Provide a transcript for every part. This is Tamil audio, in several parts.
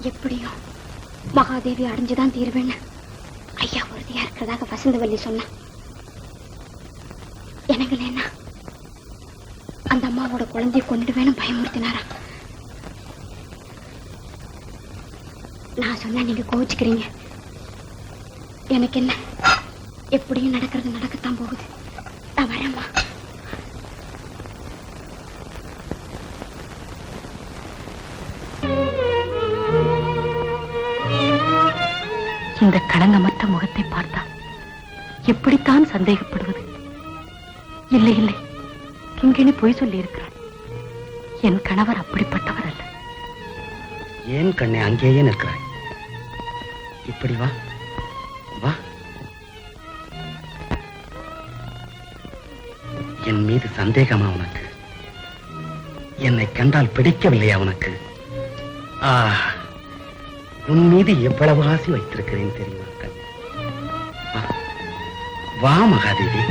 எப்படியும் மகாதேவி அடைஞ்சுதான் தீர்வேன்னு. ஐயா உறுதியா இருக்கிறதாக வசந்தவல்லி சொன்னா. எனக்கு என்ன அந்த அம்மாவோட குழந்தைய கொண்டுடுவேன்னு பயமுறுத்தினாரா? நான் சொன்னா நீங்க கோவிச்சுக்கிறீங்க. எனக்கு என்ன? எப்படியும் நடக்கிறது நடக்கத்தான் போகுது. நான் வரேம்மா. இந்த களங்கமற்ற முகத்தை பார்த்தால் எப்படித்தான் சந்தேகப்படுவது? இல்லை இல்லை. கிங்கிணி பொய் சொல்லியிருக்கிறார். என் கணவர் அப்படிப்பட்டவர் அல்ல ஏன் கண்ணை அங்கேயே நிற்கிறாய்? இப்படி வா. வா. என் மீது சந்தேகமா உனக்கு? என்னை கண்டால் பிடிக்கவில்லையா உனக்கு? ஆ உன் மீது எவ்வளவு ஆசை வைத்திருக்கிறேன் தெரியுமா வா. மகாதேவி.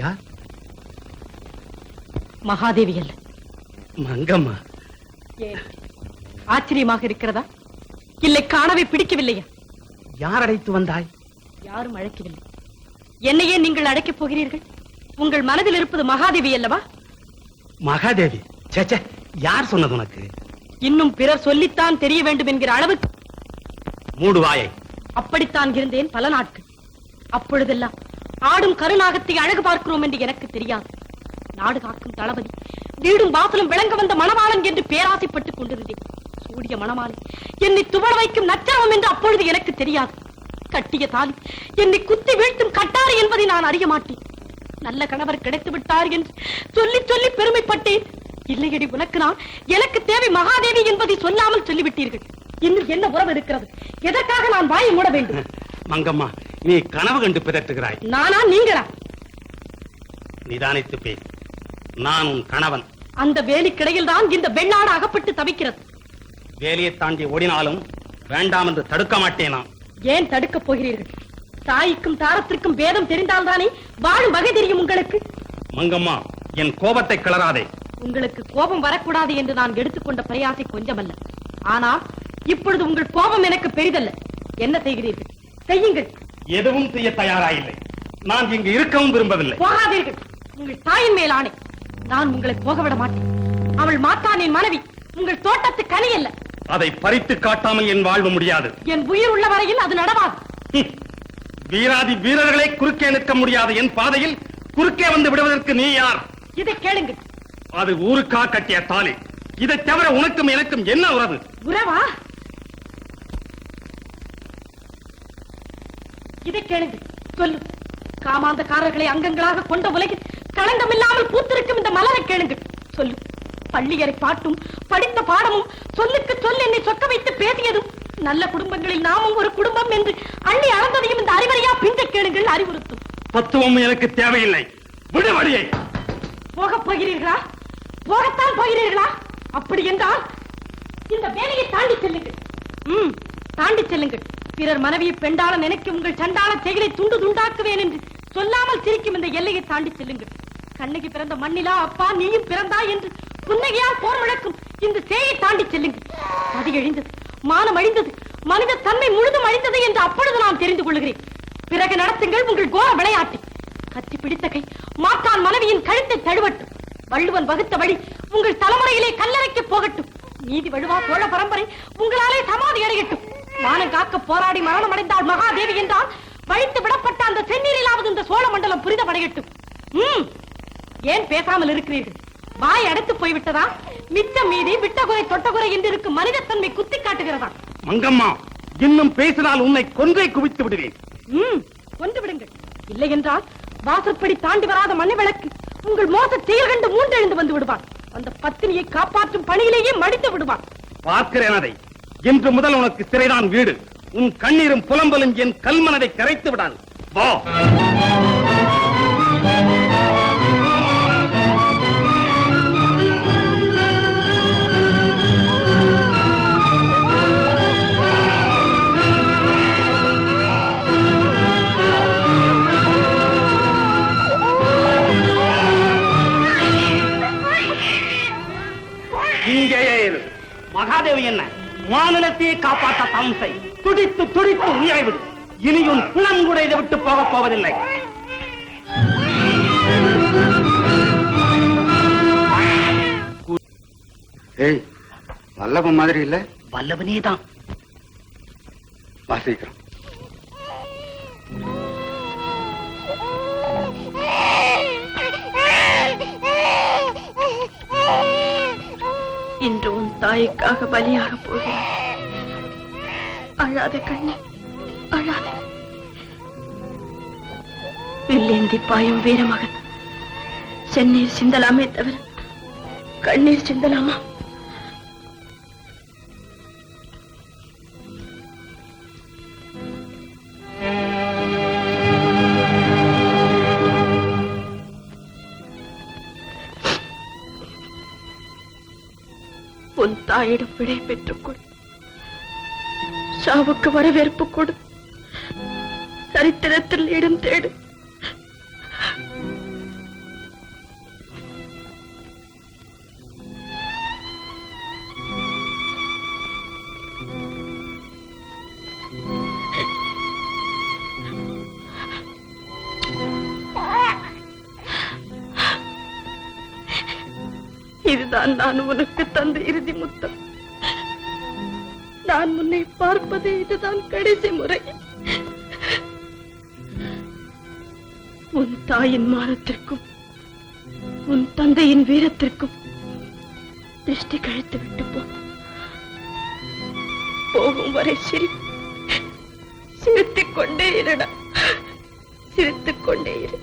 யார்? மகாதேவி அல்ல மங்கம்மா ஆச்சரியமாக இருக்கிறதா? இல்லை காணவே பிடிக்கவில்லையா? யார் அழைத்து வந்தாய்? யாரும் அழைக்கவில்லை. என்னையே நீங்கள் அழைக்கப் போகிறீர்கள்? உங்கள் மனதில் இருப்பது மகாதேவி அல்லவா? மகாதேவி. ச்சே ச்சே, யார் சொன்னது உனக்கு? இன்னும் பிறர் சொல்லித்தான் தெரிய வேண்டும் என்கிற அளவுக்கு. மூடு வாயை. அப்படித்தான் இருந்தேன் பல நாட்கள். அப்பொழுதெல்லாம் ஆடும் கருநாகத்தை அழகு பார்க்கிறோம் என்று எனக்கு தெரியாது. நாடு காக்கும் தளபதி வீடும் வாசலும் விளங்க வந்த மணவாளன் என்று பேராசைப்பட்டுக் கொண்டிருந்தேன். சூடிய மணமாலை என்னை துவள வைக்கும் நச்சரவம் என்று அப்பொழுது எனக்கு தெரியாது. கட்டிய தாலி என்னை குத்தி வீழ்த்தும் கட்டாறு என்பதை நான் அறிய மாட்டேன். நல்ல கணவர் கிடைத்து விட்டார் என்று சொல்லி சொல்லி பெருமைப்பட்டேன். இல்லையடி உனக்கு நான் எனக்கு தேவை மகாதேவி என்பதை சொல்லாமல் சொல்லிவிட்டீர்கள். இன்னும் என்ன உறவு இருக்கிறது? எதற்காக நான் வாயை மூட வேண்டும்? மங்கம்மா நீ கனவு கண்டு பிதற்றுகிறாய். நானா நீங்களா? நிதானித்து பேசு. நான் உன் கணவன். அந்த வேலிக்கிடையில் தான் இந்த வெள்ளாடு அகப்பட்டு தவிக்கிறது. வேலையை தாண்டி ஓடினாலும் வேண்டாம் என்று தடுக்க மாட்டேனா ஏன் தடுக்கப் போகிறீர்கள்? தாய்க்கும் தாரத்திற்கும் வேதம் தெரிந்தால்தானே வாழும் வகை தெரியும் உங்களுக்கு? மங்கம்மா என் கோபத்தை கிளறாதே. உங்களுக்கு கோபம் வரக்கூடாது என்று நான் எடுத்துக்கொண்ட பிரயாசை கொஞ்சமல்ல. ஆனால் இப்பொழுது உங்கள் கோபம் எனக்கு பெரிதல்ல. என்ன செய்கிறீர்கள்? செய்யுங்கள். எதுவும் செய்ய தயாராயில்லை. நான் இங்கு இருக்கவும் விரும்பவில்லை. போகாதீர்கள். உங்கள் தாயின் மேல் ஆணை நான் உங்களை போக விட மாட்டேன். அவள் மாத்தானின் மனைவி. உங்கள் தோட்டத்து கனி அல்ல. அதை பறித்து காட்டாமல் என் வாழ்வு முடியாது. என் உயிர் உள்ள வரையில் அது நடவாது. வீராதி வீரர்களை குறுக்கே நிற்க முடியாத என் பாதையில் குறுக்கே வந்து விடுவதற்கு நீ யார்? இதை கேளுங்கள் அது ஊருக்கா கட்டிய தாலி. இதை தவிர உனக்கும் எனக்கும் என்ன உறவு? உறவா? இதை கேளுங்கள் சொல்லு. காமாந்தக்காரர்களை அங்கங்களாக கொண்ட உலகில் களங்கமில்லாமல் பூத்திருக்கும் இந்த மலரை கேளுங்கள் சொல்லு. பள்ளியறை பாட்டும் படித்த பாடமும் சொல்லுக்கு சொல் என்னை சொக்க வைத்து பேசியதும் நல்ல குடும்பங்களில் நாமும் ஒரு குடும்பம் என்று அள்ளி அளந்ததையும் இந்த அறிவறையா பிஞ்ச கேளுங்கள் அறிவுறுத்தும். தத்துவம் எனக்கு தேவையில்லை. விடு வழியை. போகப் போகிறீர்களா? போகத்தான் போகிறீர்களா? அப்படி என்றால் இந்த வேலையை தாண்டி செல்லுங்கள். ம் தாண்டி செல்லுங்கள். பிறர் மனைவியை பெண்டாள நினைக்க உங்கள் சண்டாள செயலை துண்டு துண்டாக்குவேன் என்று சொல்லாமல் சிரிக்கும் இந்த எல்லையை தாண்டி செல்லுங்கள். கண்ணகி பிறந்த மண்ணிலா அப்பா நீயும் பிறந்தாய் என்று புன்னகையால் போர் முழக்கும் இந்த சேயை தாண்டி செல்லுங்கள். அது எழுந்தது மானம் அழிந்தது. மனித தன்மை முழுதும் அழிந்தது என்று அப்பொழுது நான் தெரிந்து கொள்கிறேன். பிறகு நடத்துங்கள் உங்கள் கோர விளையாட்டு. கத்தி பிடித்த கை மாற்றான் மனைவியின் கழுத்தை தழுவட்டும். வள்ளுவன் வகுத்த வழி உங்கள் தலைமுறையிலே கல்லறைக்கு போகட்டும். நீதி வழுவா சோழ பரம்பரை உங்களாலே சமாதி அடையட்டும். மானம் காக்க போராடி மரணம் அடைந்தால் மகாதேவி என்றால் வழித்து விடப்பட்ட அந்த செந்நீரிலாவது இந்த சோழ மண்டலம் புரிதமடையட்டும். ஏன் பேசாமல் இருக்கிறீர்கள்? வாய் அடைத்து போய்விட்டதா? மிச்சம் மீதி விட்டகுறை தொட்டகுறை என்று இருக்கும் மனிதத்தன்மை குத்தி காட்டுகிறதா? மங்கம்மா இன்னும் பேசினால் உன்னை கொன்றை குவித்து விடுவேன். ம் கொண்டு விடுங்கள். இல்லை என்றால் வாசற்படி தாண்டி வராத மண்ணை விளக்கு உங்கள் மோச செயல் கண்டு மூன்றெழுந்து வந்து விடுவான். அந்த பத்தினியை காப்பாற்றும் பணியிலேயே மடித்து விடுவான். பார்க்கிறேன் அதை. இன்று முதல் உனக்கு சிறைதான் வீடு. உன் கண்ணீரும் புலம்பலும் என் கல்மனதை கரைத்து விடாது. வா. மகாதேவி என்ன? மாநிலத்தையே காப்பாற்ற தம்சை. துடித்து துடித்து உயிரை விடு. இனியும் பிணம் கூட இதை விட்டு போகப் போவதில்லை. ஏய் வல்லப மாதிரி இல்ல? வல்லவனே தான். வாசிக்கிறோம். இன்று தாய்க்காக பலியாக போகிறேன். அழாத கண்ணு அழாத. வில்லேந்தி பாயும் வீரமகன். சென்னீர் சிந்தலாமே தவிர கண்ணீர் சிந்தலாமா? தாயிடம் விடை பெற்றுக் கொடு சாவுக்கு வரவேற்பு கொடு. சரித்திரத்தில் இடம் தேடு. இதுதான் நான் உனக்கு தந்த இறுதி முத்தம். நான் உன்னை பார்ப்பது இதுதான் கடைசி முறை. உன் தாயின் மானத்திற்கும் உன் தந்தையின் வீரத்திற்கும் திருஷ்டி கழித்து விட்டு போ. போகும் வரை சிரி சிரித்துக் கொண்டே இருடா. சிரித்துக் கொண்டே இரு.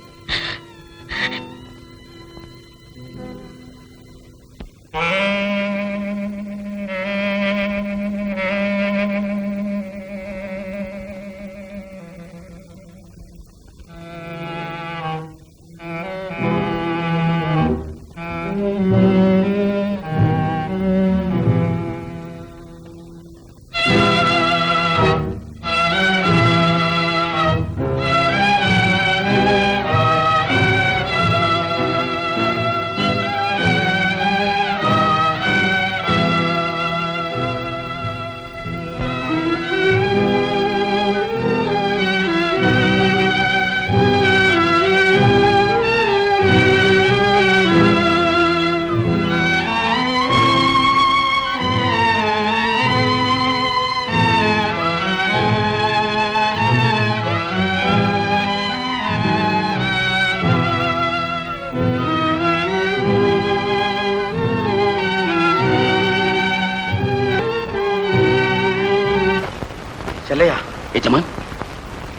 செல்லையா? எஜமான்.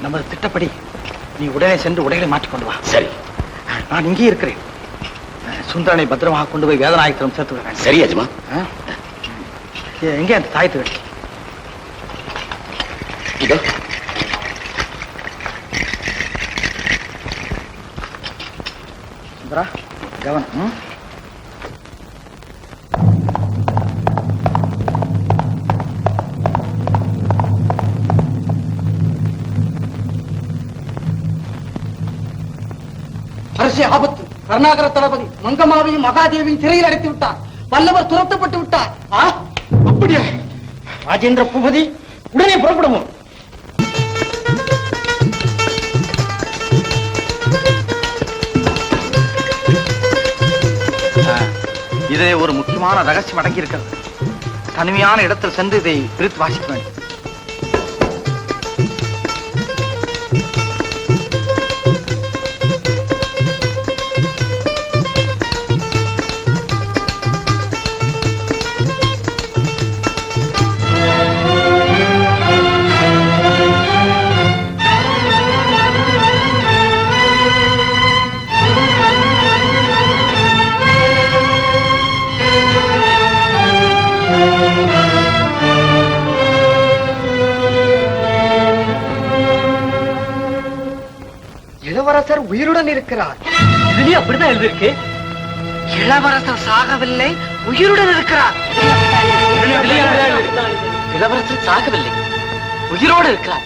நமது திட்டப்படி நீ உடனே சென்று உடைகளை மாற்றிக்கொண்டு வா. சரி. நான் இங்கே இருக்கிறேன். சுந்தரனை பத்திரமாக கொண்டு போய் வேதநாயகத்திடம் சேர்த்து விடுறேன் சரி? எ- எங்கே அந்த தாயத்து வெடி இதோ. சுந்தரா கவனம் ம்? ஆபத்து. கருணாகர தளபதி மங்கம்மாவையும் மகாதேவியும் சிறையில் அடைத்து விட்டார். வல்லவர் துரத்தப்பட்டு விட்டார். அப்படியா? ராஜேந்திர பூபதி உடனே புறப்படுவோம். ஆ, ஒரு முக்கியமான ரகசியம் அடங்கியிருக்கிறது தனிமையான இடத்தில் சென்று இதை பிரித்து வாசிக்க வேண்டும். இளவரசர் உயிருடன் இருக்கிறார். இதுலயும் அப்படிதான் எழுதிருக்கு இளவரசர் சாகவில்லை உயிருடன் இருக்கிறார். இளவரசர் சாகவில்லை உயிரோடு இருக்கிறார்.